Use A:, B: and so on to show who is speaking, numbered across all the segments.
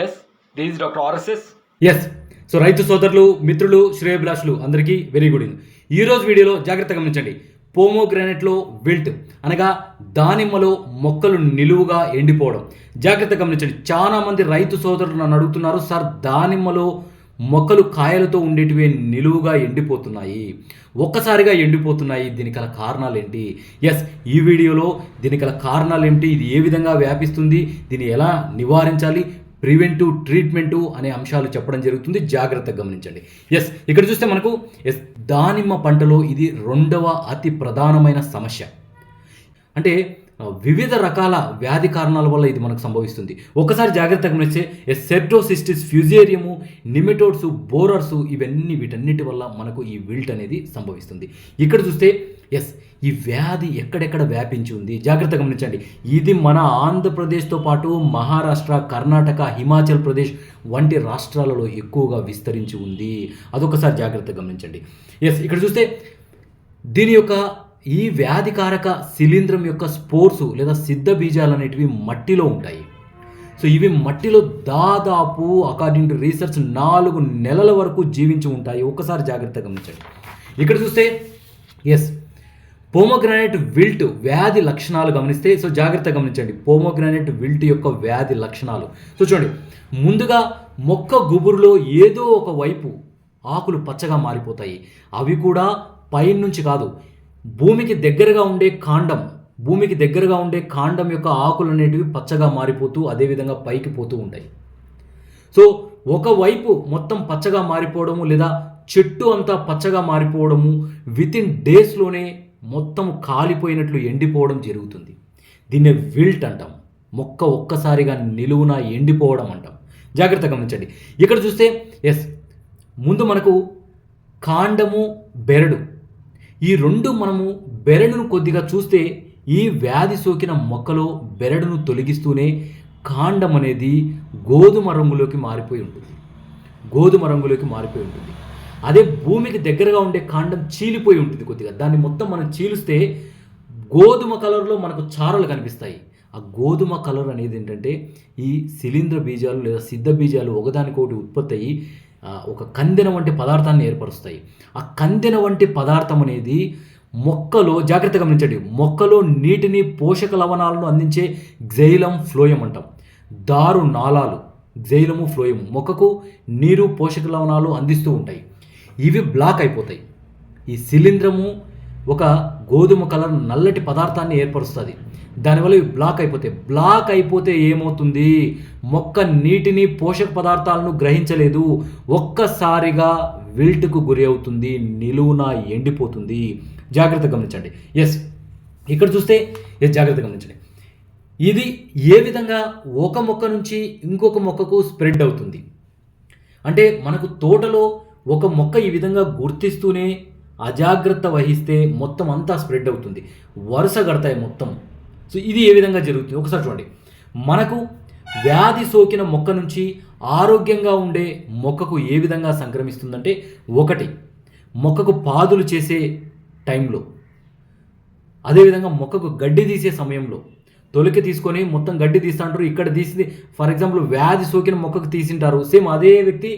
A: Yes this doctor RSS
B: yes so రైతు సోదరులు మిత్రులు శ్రేయభిలాషులు అందరికీ వెరీ గుడ్ ఈవినింగ్ ఈరోజు వీడియోలో జాగ్రత్త గమనించండి. పోమోగ్రానైట్లో విల్ట్ అనగా దానిమ్మలో మొక్కలు నిలువుగా ఎండిపోవడం. జాగ్రత్త గమనించండి. చాలా మంది రైతు సోదరులు నన్ను అడుగుతున్నారు సార్ దానిమ్మలో మొక్కలు కాయలతో ఉండేటివి నిలువుగా ఎండిపోతున్నాయి. ఒక్కసారిగా ఎండిపోతున్నాయి. దీనికి గల కారణాలు ఏంటి ఎస్ ఈ వీడియోలో దీనికి గల కారణాలు ఏంటి ఇది ఏ విధంగా వ్యాపిస్తుంది? దీన్ని ఎలా నివారించాలి? ప్రివెంటివ్ ట్రీట్మెంటు అనే అంశాలు చెప్పడం జరుగుతుంది. జాగ్రత్తగా గమనించండి. ఎస్ ఇక్కడ చూస్తే మనకు ఎస్ దానిమ్మ పంటలో ఇది రెండవ అతి ప్రధానమైన సమస్య. అంటే వివిధ రకాల వ్యాధి కారణాల వల్ల ఇది మనకు సంభవిస్తుంది. ఒకసారి జాగ్రత్తగా గమనిస్తే ఎస్ సెప్టోసిస్టిస్ ఫ్యూజేరియము నిమెటోడ్స్ బోరర్స్ ఇవన్నీ వీటన్నిటి వల్ల మనకు ఈ విల్ట్ అనేది సంభవిస్తుంది. ఇక్కడ చూస్తే ఎస్ ఈ వ్యాధి ఎక్కడెక్కడ వ్యాపించి ఉంది? జాగ్రత్త గమనించండి. ఇది మన ఆంధ్రప్రదేశ్తో పాటు మహారాష్ట్ర కర్ణాటక హిమాచల్ ప్రదేశ్ వంటి రాష్ట్రాలలో ఎక్కువగా విస్తరించి ఉంది. అదొకసారి జాగ్రత్త గమనించండి. ఎస్ ఇక్కడ చూస్తే దీని యొక్క ఈ వ్యాధికారక శిలీంద్రం యొక్క స్పోర్స్ లేదా సిద్ధ బీజాలు అనేటివి మట్టిలో ఉంటాయి. సో ఇవి మట్టిలో దాదాపు అకార్డింగ్ టు రీసెర్చ్ నాలుగు నెలల వరకు జీవించి ఉంటాయి. ఒక్కసారి జాగ్రత్తగా గమనించండి. ఇక్కడ చూస్తే ఎస్ పోమోగ్రానైట్ విల్ట్ వ్యాధి లక్షణాలు గమనిస్తే సో జాగ్రత్త గమనించండి. పోమోగ్రానైట్ విల్ట్ యొక్క వ్యాధి లక్షణాలు. సో చూడండి ముందుగా మొక్క గుబురులో ఏదో ఒక వైపు ఆకులు పచ్చగా మారిపోతాయి. అవి కూడా పైనుంచి కాదు. భూమికి దగ్గరగా ఉండే కాండం భూమికి దగ్గరగా ఉండే కాండం యొక్క ఆకులు అనేటివి పచ్చగా మారిపోతూ అదేవిధంగా పైకి పోతూ ఉంటాయి. సో ఒకవైపు మొత్తం పచ్చగా మారిపోవడము లేదా చెట్టు అంతా పచ్చగా మారిపోవడము విత్ ఇన్ డేస్లోనే మొత్తం కాలిపోయినట్లు ఎండిపోవడం జరుగుతుంది. దీన్నే విల్ట్ అంటాం. మొక్క ఒక్కసారిగా నిలువున ఎండిపోవడం అంటాం. జాగ్రత్త గమనించండి. ఇక్కడ చూస్తే ఎస్ ముందు మనకు కాండము బెరడు. ఈ రెండు మనము బెరడును కొద్దిగా చూస్తే ఈ వ్యాధి సోకిన మొక్కలో బెరడును తొలగిస్తూనే కాండం అనేది గోధుమ రంగులోకి మారిపోయి ఉంటుంది. గోధుమ రంగులోకి మారిపోయి ఉంటుంది. అదే భూమికి దగ్గరగా ఉండే కాండం చీలిపోయి ఉంటుంది కొద్దిగా. దాన్ని మొత్తం మనం చీలిస్తే గోధుమ కలర్లో మనకు చారలు కనిపిస్తాయి. ఆ గోధుమ కలర్ అనేది ఏంటంటే ఈ శిలీంద్ర బీజాలు లేదా సిద్ధ బీజాలు ఒకదానికొకటి ఉత్పత్తి అయ్యి ఒక కందెన వంటి పదార్థాన్ని ఏర్పరుస్తాయి. ఆ కందెన వంటి పదార్థం అనేది మొక్కలో జాగ్రత్త గమనించండి మొక్కలో నీటిని పోషక లవణాలను అందించే జైలం ఫ్లోయం అంటాం. దారు నాళాలు జైలము ఫ్లోయము మొక్కకు నీరు పోషక లవణాలు అందిస్తూ ఉంటాయి. ఇవి బ్లాక్ అయిపోతాయి. ఈ శిలీంధ్రము ఒక గోధుమ కలర్ నల్లటి పదార్థాన్ని ఏర్పరుస్తుంది. దానివల్ల ఇవి బ్లాక్ అయిపోతాయి బ్లాక్ అయిపోతే ఏమవుతుంది? మొక్క నీటిని పోషక పదార్థాలను గ్రహించలేదు. ఒక్కసారిగా విల్ట్కు గురి అవుతుంది నిలువున ఎండిపోతుంది. జాగ్రత్త గమనించండి. ఎస్ ఇక్కడ చూస్తే ఎస్ జాగ్రత్త గమనించండి. ఇది ఏ విధంగా ఒక మొక్క నుంచి ఇంకొక మొక్కకు స్ప్రెడ్ అవుతుంది? అంటే మనకు తోటలో ఒక మొక్క ఈ విధంగా గుర్తిస్తూనే అజాగ్రత్త వహిస్తే మొత్తం అంతా స్ప్రెడ్ అవుతుంది. వరుస కడతాయి మొత్తం. సో ఇది ఏ విధంగా జరుగుతుంది? ఒకసారి చూడండి. మనకు వ్యాధి సోకిన మొక్క నుంచి ఆరోగ్యంగా ఉండే మొక్కకు ఏ విధంగా సంక్రమిస్తుందంటే ఒకటి మొక్కకు పాదులు చేసే టైంలో. అదేవిధంగా మొక్కకు గడ్డి తీసే సమయంలో. తొలికి తీసుకొని మొత్తం గడ్డి తీస్తుంటారు ఇక్కడ తీసింది. ఫర్ ఎగ్జాంపుల్ వ్యాధి సోకిన మొక్కకు తీసింటారు. సేమ్ అదే వ్యక్తి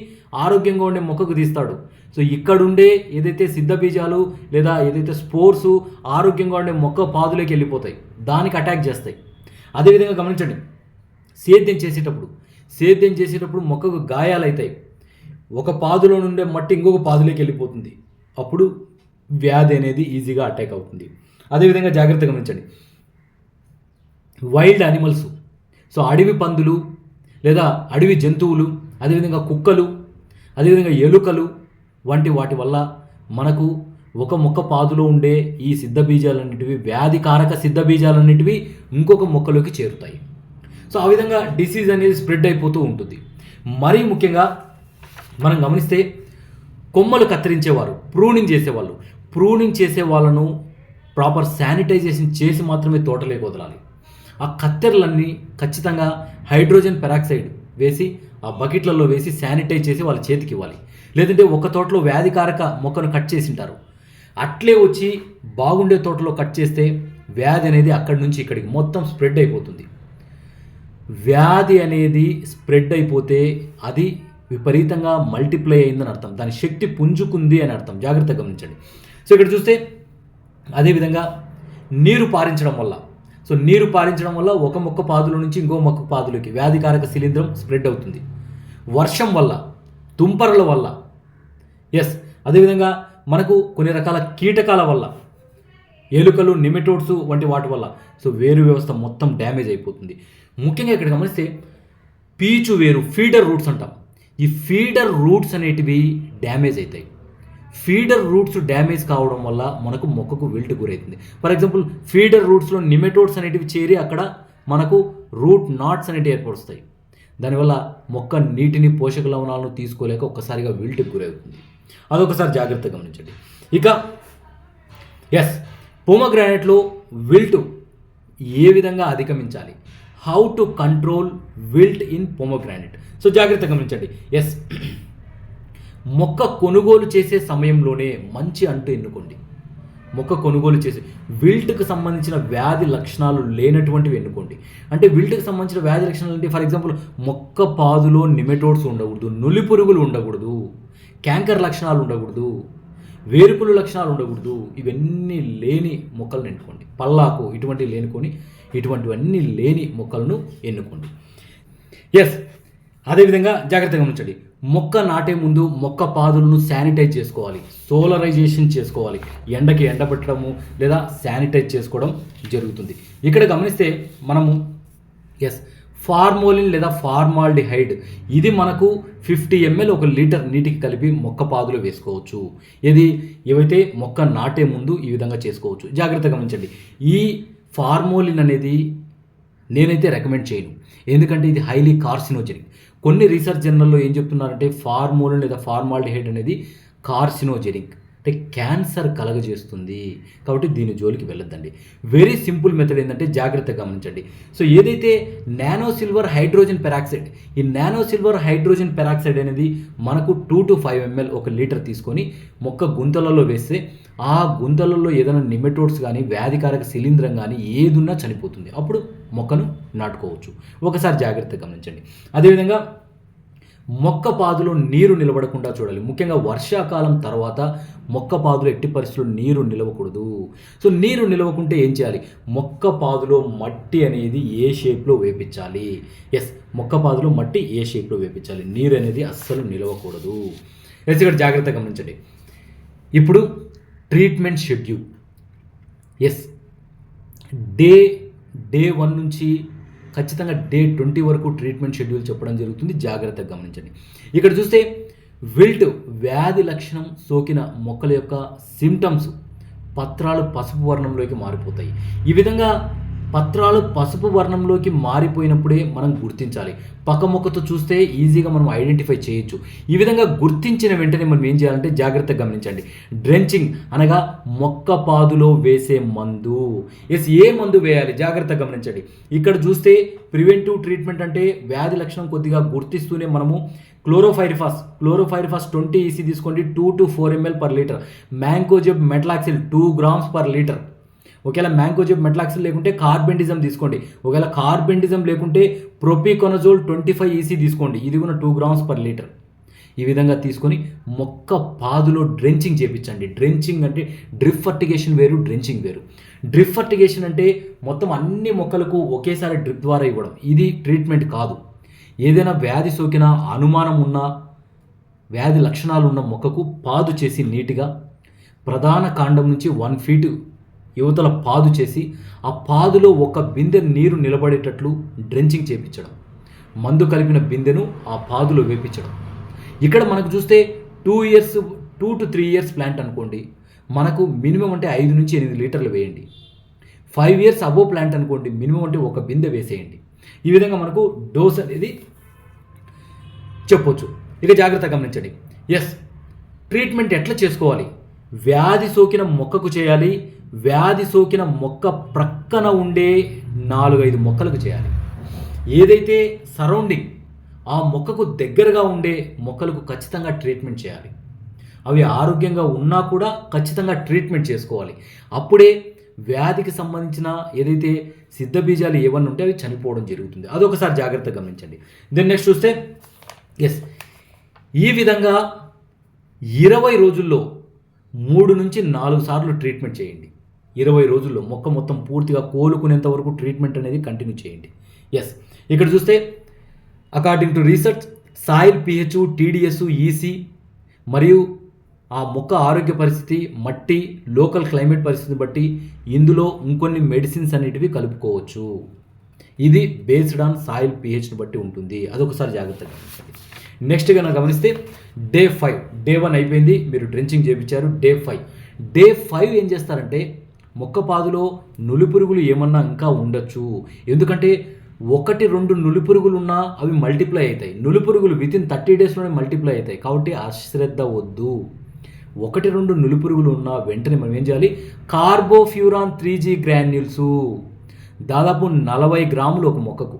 B: ఆరోగ్యంగా ఉండే మొక్కకు తీస్తాడు. సో ఇక్కడ ఉండే ఏదైతే సిద్ధ బీజాలు లేదా ఏదైతే స్పోర్స్ ఆరోగ్యంగా ఉండే మొక్క పాదులోకి వెళ్ళిపోతాయి. దానికి అటాక్ చేస్తాయి. అదేవిధంగా గమనించండి. సేద్యం చేసేటప్పుడు సేద్యం చేసేటప్పుడు మొక్కకు గాయాలవుతాయి ఒక పాదులో నుండే మట్టి ఇంకొక పాదులోకి వెళ్ళిపోతుంది. అప్పుడు వ్యాధి అనేది ఈజీగా అటాక్ అవుతుంది. అదేవిధంగా జాగ్రత్తగా గమనించండి. Wild animals. సో అడవి పందులు లేదా అడవి జంతువులు అదేవిధంగా కుక్కలు అదేవిధంగా ఎలుకలు వంటి వాటి వల్ల మనకు ఒక మొక్క పాదులో ఉండే ఈ సిద్ధ బీజాలన్నిటివి వ్యాధికారక సిద్ధ బీజాలన్నిటివి ఇంకొక మొక్కలోకి చేరుతాయి. సో ఆ విధంగా డిసీజ్ అనేది స్ప్రెడ్ అయిపోతూ ఉంటుంది. మరీ ముఖ్యంగా మనం గమనిస్తే కొమ్మలు కత్తిరించేవారు ప్రూనింగ్ చేసేవాళ్ళు. ప్రూనింగ్ చేసే వాళ్ళను ప్రాపర్ శానిటైజేషన్ చేసి మాత్రమే తోటలోకి వదలాలి. ఆ కత్తెరలన్నీ ఖచ్చితంగా హైడ్రోజన్ పెరాక్సైడ్ వేసి ఆ బకెట్లలో వేసి శానిటైజ్ చేసి వాళ్ళ చేతికి ఇవ్వాలి. లేదంటే ఒక తోటలో వ్యాధికారక మొక్కను కట్ చేసి ఉంటారు. అట్లే వచ్చి బాగుండే తోటలో కట్ చేస్తే వ్యాధి అనేది అక్కడి నుంచి ఇక్కడికి మొత్తం స్ప్రెడ్ అయిపోతుంది. వ్యాధి అనేది స్ప్రెడ్ అయిపోతే అది విపరీతంగా మల్టిప్లై అయిందని అర్థం. దాని శక్తి పుంజుకుంది అని అర్థం. జాగ్రత్తగా గమనించండి. సో ఇక్కడ చూస్తే అదేవిధంగా నీరు పారించడం వల్ల సో నీరు పారించడం వల్ల ఒక మొక్క పాదుల నుంచి ఇంకో మొక్క పాదులకి వ్యాధికారక శిలీంధ్రం స్ప్రెడ్ అవుతుంది. వర్షం వల్ల తుంపరల వల్ల ఎస్ అదేవిధంగా మనకు కొన్ని రకాల కీటకాల వల్ల ఎలుకలు నిమెటోడ్స్ వంటి వాటి వల్ల సో వేరు వ్యవస్థ మొత్తం డ్యామేజ్ అయిపోతుంది. ముఖ్యంగా ఇక్కడ గమనిస్తే పీచు వేరు ఫీడర్ రూట్స్ అంటాం. ఈ ఫీడర్ రూట్స్ అనేటివి డ్యామేజ్ అవుతాయి. ఫీడర్ రూట్స్ డ్యామేజ్ కావడం వల్ల మనకు మొక్కకు విల్ట్ గురవుతుంది. ఫర్ ఎగ్జాంపుల్ ఫీడర్ రూట్స్లో నిమెటోడ్స్ అనేటివి చేరి అక్కడ మనకు రూట్ నాట్స్ అనేటివి ఏర్పరుస్తాయి దానివల్ల మొక్క నీటిని పోషక లవణాలను తీసుకోలేక ఒక్కసారిగా విల్ట్కి గురవుతుంది. అదొకసారి జాగ్రత్త గమనించండి. ఇక ఎస్ పోమగ్రానైట్లో విల్ట్ ఏ విధంగా అధిగమించాలి? How to control wilt in pomegranate so జాగ్రత్త గమనించండి. ఎస్ మొక్క కొనుగోలు చేసే సమయంలోనే మంచి అంటు ఎన్నుకోండి. మొక్క కొనుగోలు చేసి విల్ట్కి సంబంధించిన వ్యాధి లక్షణాలు లేనటువంటివి ఎన్నుకోండి. అంటే విల్ట్కి సంబంధించిన వ్యాధి లక్షణాలు అంటే ఫర్ ఎగ్జాంపుల్ మొక్క పాదులో నిమెటోడ్స్ ఉండకూడదు నులి పురుగులు ఉండకూడదు క్యాంకర్ లక్షణాలు ఉండకూడదు వేరుపులు లక్షణాలు ఉండకూడదు ఇవన్నీ లేని మొక్కలను ఎన్నుకోండి. పల్లాకు ఇటువంటివి లేనుకొని ఇటువంటివన్నీ లేని మొక్కలను ఎన్నుకోండి. ఎస్ అదేవిధంగా జాగ్రత్తగా గమనించండి. మొక్క నాటే ముందు మొక్క పాదులను శానిటైజ్ చేసుకోవాలి. సోలరైజేషన్ చేసుకోవాలి. ఎండకి ఎండబెట్టడము లేదా శానిటైజ్ చేసుకోవడం జరుగుతుంది. ఇక్కడ గమనిస్తే మనము ఎస్ ఫార్మోలిన్ లేదా ఫార్మాల్డిహైడ్. ఇది మనకు ఫిఫ్టీ ఎంఎల్ ఒక లీటర్ నీటికి కలిపి మొక్క పాదులు వేసుకోవచ్చు. ఇది ఏవైతే మొక్క నాటే ముందు ఈ విధంగా చేసుకోవచ్చు. జాగ్రత్తగా గమనించండి. ఈ ఫార్మోలిన్ అనేది నేనైతే రికమెండ్ చేయను. ఎందుకంటే ఇది హైలీ కార్సినోజెనిక్. కొన్ని రీసెర్చ్ జర్నల్లో ఏం చెప్తున్నారంటే ఫార్మోలిన్ లేదా ఫార్మాల్డిహైడ్ అనేది కార్సినోజెనిక్ అంటే క్యాన్సర్ కలగజేస్తుంది. కాబట్టి దీని జోలికి వెళ్ళొద్దండి. వెరీ సింపుల్ మెథడ్ ఏంటంటే జాగ్రత్తగా గమనించండి. సో ఏదైతే నానో సిల్వర్ హైడ్రోజన్ పెరాక్సైడ్ ఈ నానో సిల్వర్ హైడ్రోజన్ పెరాక్సైడ్ అనేది మనకు టూ టు ఫైవ్ ఎంఎల్ ఒక లీటర్ తీసుకొని మొక్క గుంతలలో వేస్తే ఆ గుంతలలో ఏదైనా నిమెటోడ్స్ కానీ వ్యాధికారక శిలీంద్రం కానీ ఏదున్నా చనిపోతుంది. అప్పుడు మొక్కను నాటుకోవచ్చు. ఒకసారి జాగ్రత్తగా గమనించండి. అదేవిధంగా మొక్క పాదులో నీరు నిలబడకుండా చూడాలి. ముఖ్యంగా వర్షాకాలం తర్వాత మొక్క పాదులో ఎట్టి పరిస్థితుల్లో నీరు నిలవకూడదు. సో నీరు నిలవకుంటే ఏం చేయాలి? మొక్క పాదులో మట్టి అనేది ఏ షేప్లో వేపించాలి? ఎస్ మొక్క పాదులో మట్టి ఏ షేప్లో వేపించాలి? నీరు అనేది అస్సలు నిలవకూడదు. ఎస్ ఇక్కడ జాగ్రత్తగా గమనించండి. ఇప్పుడు treatment schedule. Yes day day one నుంచి ఖచ్చితంగా డే ట్వంటీ వరకు ట్రీట్మెంట్ షెడ్యూల్ చెప్పడం జరుగుతుంది. జాగ్రత్తగా గమనించండి. ఇక్కడ చూస్తే విల్ట్ వ్యాధి లక్షణం సోకిన మొక్కల యొక్క సిమ్టమ్స్ పత్రాలు పసుపు వర్ణంలోకి మారిపోతాయి. ఈ విధంగా పత్రాలు పసుపు వర్ణంలోకి మారిపోయినప్పుడే మనం గుర్తించాలి. పక్క మొక్కతో చూస్తే ఈజీగా మనం ఐడెంటిఫై చేయొచ్చు. ఈ విధంగా గుర్తించిన వెంటనే మనం ఏం చేయాలంటే జాగ్రత్తగా గమనించండి. డ్రెంచింగ్ అనగా మొక్క పాదులో వేసే మందు. ఎస్ ఏ మందు వేయాలి? జాగ్రత్తగా గమనించండి. ఇక్కడ చూస్తే ప్రివెంటివ్ ట్రీట్మెంట్ అంటే వ్యాధి లక్షణం కొద్దిగా గుర్తిస్తూనే మనము క్లోరోఫైరిఫాస్. క్లోరోఫైరిఫాస్ ట్వంటీ ఈసీ తీసుకోండి. Two to four ML per litre mancozeb metalaxyl two grams per litre ఒకవేళ మ్యాంకోజెబ్ మెట్లాక్సిల్ లేకుంటే కార్బెండిజం తీసుకోండి. ఒకవేళ కార్బెండిజం లేకుంటే ప్రొపికొనజోల్ ట్వంటీ ఫైవ్ ఈసీ తీసుకోండి. ఇది కూడా టూ గ్రామ్స్ పర్ లీటర్ ఈ విధంగా తీసుకొని మొక్క పాదులో డ్రెంచింగ్ చేపించండి. డ్రెంచింగ్ అంటే డ్రిప్ ఫర్టిగేషన్ వేరు డ్రెంచింగ్ వేరు. డ్రిప్ ఫర్టిగేషన్ అంటే మొత్తం అన్ని మొక్కలకు ఒకేసారి డ్రిప్ ద్వారా ఇవ్వడం. ఇది ట్రీట్మెంట్ కాదు. ఏదైనా వ్యాధి సోకినా అనుమానం ఉన్నా వ్యాధి లక్షణాలు ఉన్న మొక్కకు పాదు చేసి నీట్గా ప్రధాన కాండం నుంచి వన్ ఫీట్ యువతల పాదు చేసి ఆ పాదులో ఒక బిందె నీరు నిలబడేటట్లు డ్రెంచింగ్ చేపించడం. మందు కలిపిన బిందెను ఆ పాదులో వేపించడం. ఇక్కడ మనకు చూస్తే two years two to three years plant అనుకోండి. మనకు మినిమం అంటే ఐదు నుంచి ఎనిమిది లీటర్లు వేయండి. ఫైవ్ ఇయర్స్ అబో ప్లాంట్ అనుకోండి మినిమం అంటే ఒక బిందె వేసేయండి. ఈ విధంగా మనకు డోస్ అనేది చెప్పొచ్చు. ఇక జాగ్రత్త గమనించండి. ఎస్ ట్రీట్మెంట్ ఎట్లా చేసుకోవాలి? వ్యాధి సోకిన మొక్కకు చేయాలి వ్యాధి సోకిన మొక్క ప్రక్కన ఉండే నాలుగైదు మొక్కలకు చేయాలి. ఏదైతే సరౌండింగ్ ఆ మొక్కకు దగ్గరగా ఉండే మొక్కలకు ఖచ్చితంగా ట్రీట్మెంట్ చేయాలి. అవి ఆరోగ్యంగా ఉన్నా కూడా ఖచ్చితంగా ట్రీట్మెంట్ చేసుకోవాలి. అప్పుడే వ్యాధికి సంబంధించిన ఏదైతే సిద్ధ బీజాలు ఏమన్నా ఉంటే అవి చనిపోవడం జరుగుతుంది. అదొకసారి జాగ్రత్తగా గమనించండి. దెన్ నెక్స్ట్ చూస్తే ఎస్ ఈ విధంగా ఇరవై రోజుల్లో మూడు నుంచి నాలుగు సార్లు ట్రీట్మెంట్ చేయండి. ఇరవై రోజుల్లో మొక్క మొత్తం పూర్తిగా కోలుకునేంత వరకు ట్రీట్మెంట్ అనేది కంటిన్యూ చేయండి. ఎస్ ఇక్కడ చూస్తే according to research soil pH TDS EC మరియు ఆ మొక్క ఆరోగ్య పరిస్థితి మట్టి లోకల్ క్లైమేట్ పరిస్థితిని బట్టి ఇందులో ఇంకొన్ని మెడిసిన్స్ అనేటివి కలుపుకోవచ్చు. ఇది బేస్డ్ ఆన్ సాయిల్ పిహెచ్ని బట్టి ఉంటుంది. అదొకసారి జాగ్రత్తగా నెక్స్ట్ కనుక గమనిస్తే డే ఫైవ్ డే వన్ అయిపోయింది మీరు డ్రెంచింగ్ చేయించారు డే ఫైవ్ డే ఫైవ్ ఏం చేస్తారంటే మొక్క పాదులో నులిపురుగులు ఏమన్నా ఇంకా ఉండొచ్చు. ఎందుకంటే ఒకటి రెండు నులిపురుగులు ఉన్నా అవి మల్టిప్లై అవుతాయి. నులిపురుగులు విత్ ఇన్ థర్టీ డేస్లోనే మల్టిప్లై అవుతాయి. కాబట్టి అశ్రద్ధ వద్దు. ఒకటి రెండు నులిపురుగులు ఉన్న వెంటనే మనం ఏం చేయాలి? కార్బోఫ్యూరాన్ త్రీ జీ గ్రాన్యూల్స్ దాదాపు నలభై గ్రాములు ఒక మొక్కకు.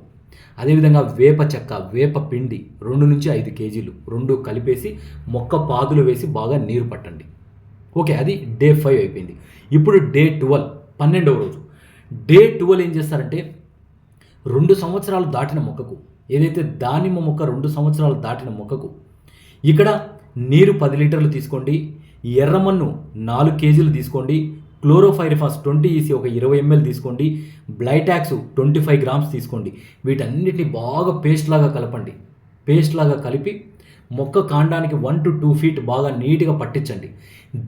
B: అదేవిధంగా వేప చెక్క వేప పిండి రెండు నుంచి ఐదు కేజీలు. రెండు కలిపేసి మొక్క పాదులు వేసి బాగా నీరు పట్టండి. ఓకే అది డే ఫైవ్ అయిపోయింది. ఇప్పుడు డే ట్వెల్వ్ పన్నెండవ రోజు. డే ట్వెల్వ్ ఏం చేస్తారంటే రెండు సంవత్సరాలు దాటిన మొక్కకు ఏదైతే దానిమ్మ మొక్క రెండు సంవత్సరాలు దాటిన మొక్కకు ఇక్కడ నీరు పది లీటర్లు తీసుకోండి ఎర్రమన్ను నాలుగు కేజీలు తీసుకోండి క్లోరోఫైరిఫాస్ ట్వంటీ ఈసీ ఒక ఇరవై ఎంఎల్ తీసుకోండి. బ్లైటాక్స్ ట్వంటీ ఫైవ్ గ్రామ్స్ తీసుకోండి. వీటన్నిటిని బాగా పేస్ట్ లాగా కలపండి. పేస్ట్ లాగా కలిపి మొక్క కాండానికి వన్ టు టూ ఫీట్ బాగా నీట్గా పట్టించండి.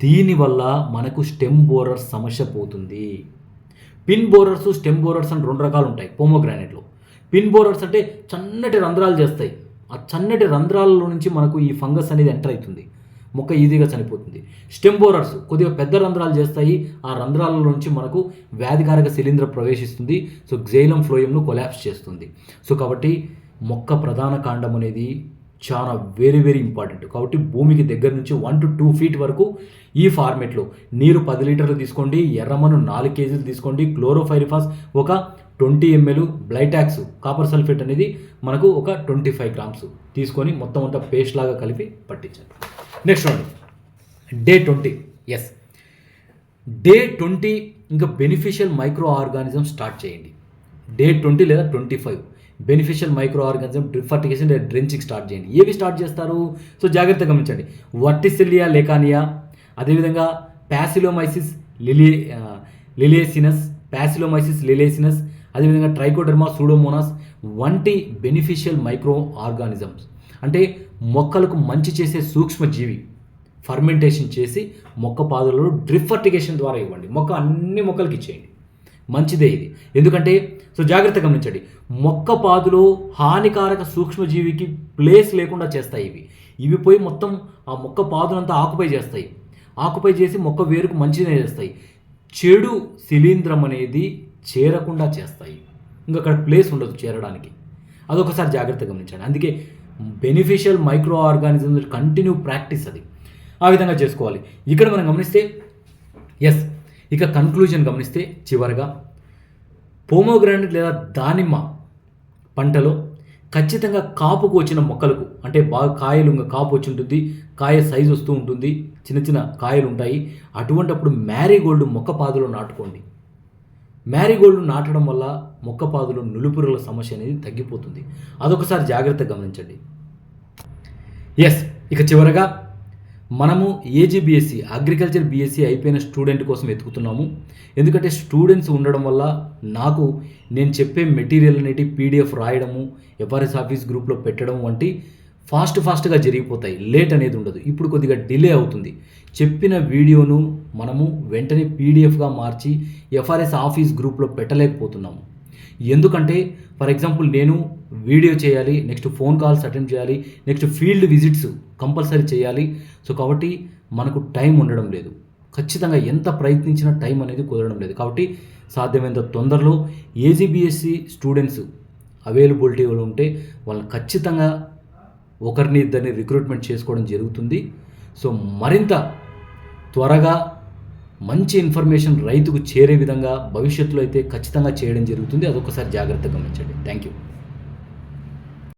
B: దీనివల్ల మనకు స్టెమ్ బోరర్స్ సమస్య పోతుంది. పిన్ బోరర్స్ స్టెమ్ బోరర్స్ అని రెండు రకాలు ఉంటాయి పోమోగ్రానైట్లో. పిన్ బోరర్స్ అంటే చన్నటి రంధ్రాలు చేస్తాయి. ఆ చన్నటి రంధ్రాలలో నుంచి మనకు ఈ ఫంగస్ అనేది ఎంటర్ అవుతుంది. మొక్క ఈజీగా చనిపోతుంది. స్టెమ్ బోరర్స్ కొద్దిగా పెద్ద రంధ్రాలు చేస్తాయి. ఆ రంధ్రాల నుంచి మనకు వ్యాధికారక శిలీంధ్ర ప్రవేశిస్తుంది. సో జైలం ఫ్లోయంను కొలాప్స్ చేస్తుంది. సో కాబట్టి మొక్క ప్రధాన కాండం అనేది చాలా వెరీ వెరీ ఇంపార్టెంట్ కాబట్టి భూమికి దగ్గర నుంచి వన్ టు టూ ఫీట్ వరకు ఈ ఫార్మేట్లో నీరు పది లీటర్లు తీసుకోండి. ఎర్రమను నాలుగు కేజీలు తీసుకోండి. క్లోరోఫైరిఫాస్ ఒక twenty ML Blitox copper sulphate అనేది మనకు ఒక ట్వంటీ ఫైవ్ గ్రామ్స్ తీసుకొని మొత్తం అంతా పేస్ట్ లాగా కలిపి పట్టించండి next one day twenty yes day twenty ఇంకా బెనిఫిషియల్ మైక్రో ఆర్గానిజం స్టార్ట్ చేయండి. డే ట్వంటీ లేదా twenty five beneficial micro organism drip fertigation లేదా డ్రెంచింగ్ స్టార్ట్ చేయండి. ఏవి స్టార్ట్ చేస్తారు? సో జాగ్రత్తగా గమనించండి. వర్టిసిలియా లేకానియా అదేవిధంగా ప్యాసిలోమైసిస్ లిలి లిలేసినస్ ప్యాసిలోమైసిస్ లిలేసినస్ అదేవిధంగా ట్రైకోడర్మా సూడోమోనాస్ వంటి బెనిఫిషియల్ మైక్రో ఆర్గానిజమ్స్ అంటే మొక్కలకు మంచి చేసే సూక్ష్మజీవి. ఫర్మెంటేషన్ చేసి మొక్క పాదులలో డ్రిఫర్టిగేషన్ ద్వారా ఇవ్వండి. మొక్క అన్ని మొక్కలకి ఇచ్చేయండి. మంచిదే ఇది. ఎందుకంటే సో జాగ్రత్త గమనించండి. మొక్క పాదులో హానికారక సూక్ష్మజీవికి ప్లేస్ లేకుండా చేస్తాయి ఇవి. ఇవి పోయి మొత్తం ఆ మొక్క పాదులంతా ఆకుపై చేస్తాయి. ఆకుపై చేసి మొక్క వేరుకు మంచిదే చేస్తాయి. చెడు శిలీంద్రం అనేది చేరకుండా చేస్తాయి. ఇంకా అక్కడ ప్లేస్ ఉండదు చేరడానికి. అదొకసారి జాగ్రత్త గమనించండి. అందుకే beneficial micro organism continue practice అది. ఆ విధంగా చేసుకోవాలి. ఇక్కడ మనం గమనిస్తే ఎస్ ఇక కన్క్లూజన్ గమనిస్తే చివరగా పోమోగ్రానైట్ లేదా దానిమ్మ పంటలో ఖచ్చితంగా కాపుకు వచ్చిన మొక్కలకు అంటే బాగా కాయలు ఇంకా కాపు వచ్చి ఉంటుంది కాయ సైజు వస్తూ ఉంటుంది చిన్న చిన్న కాయలు ఉంటాయి అటువంటప్పుడు మ్యారీగోల్డ్ మొక్క పాదులో నాటుకోండి. మ్యారీగోల్డ్ నాటడం వల్ల మొక్క పాదులో సమస్య అనేది తగ్గిపోతుంది. అదొకసారి జాగ్రత్తగా గమనించండి. ఎస్ ఇక చివరగా మనము ఏజీబీఎస్సీ అగ్రికల్చర్ బీఎస్సీ అయిపోయిన స్టూడెంట్ కోసం వెతుకుతున్నాము. ఎందుకంటే స్టూడెంట్స్ ఉండడం వల్ల నాకు నేను చెప్పే మెటీరియల్ అనేటి పీడిఎఫ్ రాయడము ఎఫ్ఆర్ఎస్ ఆఫీస్ గ్రూప్లో పెట్టడం వంటి ఫాస్ట్ ఫాస్ట్గా జరిగిపోతాయి. లేట్ అనేది ఉండదు. ఇప్పుడు కొద్దిగా డిలే అవుతుంది. చెప్పిన వీడియోను మనము వెంటనే పీడిఎఫ్గా మార్చి ఎఫ్ఆర్ఎస్ ఆఫీస్ గ్రూప్లో పెట్టలేకపోతున్నాము. ఎందుకంటే ఫర్ ఎగ్జాంపుల్ నేను వీడియో చేయాలి నెక్స్ట్ ఫోన్ కాల్స్ అటెండ్ చేయాలి నెక్స్ట్ ఫీల్డ్ విజిట్స్ కంపల్సరీ చేయాలి. సో కాబట్టి మనకు టైం ఉండడం లేదు. ఖచ్చితంగా ఎంత ప్రయత్నించినా టైం అనేది కుదరడం లేదు. కాబట్టి సాధ్యమైనంత తొందరలో ఏజీబీఎస్సి స్టూడెంట్స్ అవైలబిలిటీలో ఉంటే వాళ్ళని ఖచ్చితంగా ఒకరిని ఇద్దరిని రిక్రూట్మెంట్ చేసుకోవడం జరుగుతుంది. సో మరింత త్వరగా మంచి ఇన్ఫర్మేషన్ రైతుకు చేరే విధంగా భవిష్యత్తులో అయితే ఖచ్చితంగా చేయడం జరుగుతుంది. అదొకసారి జాగ్రత్తగా గమనించండి. Thank you